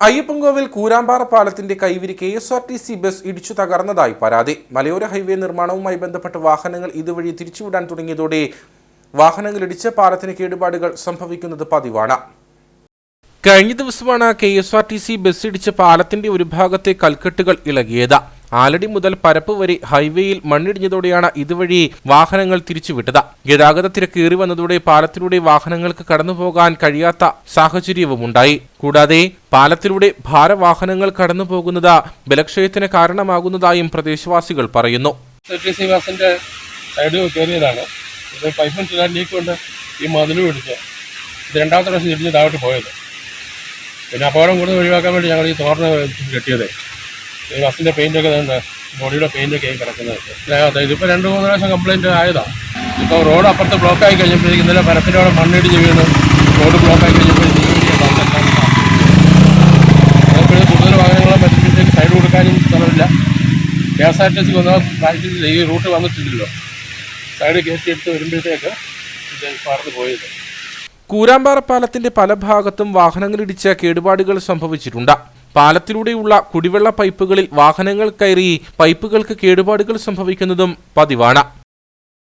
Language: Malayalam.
അയ്യപ്പൻകോവിൽ കൂരാമ്പാറ പാലത്തിന്റെ കൈവിരി K S R T C bus ഇടിച്ചു തകർന്നതായി പരാതി. മലയോര ഹൈവേ നിർമ്മാണവുമായി ബന്ധപ്പെട്ട വാഹനങ്ങൾ ഇതുവഴി തിരിച്ചുവിടാൻ തുടങ്ങിയതോടെ വാഹനങ്ങൾ ഇടിച്ച പാലത്തിന് കേടുപാടുകൾ സംഭവിക്കുന്നത് പതിവാണ്. കഴിഞ്ഞ ദിവസമാണ് K S R T C bus ഇടിച്ച പാലത്തിന്റെ ഒരു ഭാഗത്തെ കൽക്കെട്ടുകൾ ഇളകിയത്. ആലടി മുതൽ പരപ്പ് വരെ ഹൈവേയിൽ മണ്ണിടിഞ്ഞതോടെയാണ് ഇതുവഴി വാഹനങ്ങൾ തിരിച്ചുവിട്ടത്. ഗതാഗത തിരക്കേറി വന്നതോടെ പാലത്തിലൂടെ വാഹനങ്ങൾക്ക് കടന്നുപോകാൻ കഴിയാത്ത സാഹചര്യവുമുണ്ടായി. കൂടാതെ പാലത്തിലൂടെ ഭാരവാഹനങ്ങൾ കടന്നുപോകുന്നത് ബലക്ഷയത്തിന് കാരണമാകുന്നതായും പ്രദേശവാസികൾ പറയുന്നു. ലീക്ക് കൊണ്ട് ഈ മതിലും ഇടിച്ച് ഇത് രണ്ടാമത്തെ പ്രാവശ്യം ഇടിഞ്ഞ് താഴോട്ട് പോയത്. പിന്നെ അപകടം കൂടുതൽ ഒഴിവാക്കാൻ വേണ്ടി ഞങ്ങൾ ഈ തോർന്ന് കെട്ടിയത്. ബസ്സിന്റെ പെയിന്റൊക്കെ തന്നെ ബോഡിയുടെ പെയിന്റൊക്കെ ആയി കിടക്കുന്നത്. ഇതിപ്പോൾ രണ്ട് മൂന്ന് പ്രാവശ്യം കംപ്ലയിന്റ് ആയതാണ് ഇപ്പോൾ റോഡ് അപ്പുറത്ത് ബ്ലോക്ക് ആയി കഴിഞ്ഞപ്പോഴേക്കും ഇന്നലെ മരത്തിന്റെ അവിടെ മണ്ണിടിഞ്ഞ് വീണ് റോഡ് ബ്ലോക്ക് ആയി കഴിഞ്ഞപ്പോഴേക്കും കൂടുതൽ വാഹനങ്ങളെ പറ്റുമ്പോഴത്തേക്ക് സൈഡ് കൊടുക്കാനും സ്ഥലമില്ല. K S R T C ഒന്നും പ്രാക്ടീസില്ല ഈ റൂട്ട് വന്നിട്ടില്ലല്ലോ. സൈഡ് കയറ്റി എടുത്ത് വരുമ്പോഴത്തേക്ക് പറന്ന് പോയത്. കൂരാമ്പാറ പാലത്തിന്റെ പല ഭാഗത്തും വാഹനങ്ങളിടിച്ച കേടുപാടുകൾ സംഭവിച്ചിട്ടുണ്ട്. പാലത്തിലൂടെയുള്ള കുടിവെള്ള പൈപ്പുകളിൽ വാഹനങ്ങൾ കയറി പൈപ്പുകൾക്ക് കേടുപാടുകൾ സംഭവിക്കുന്നതും പതിവാണ്.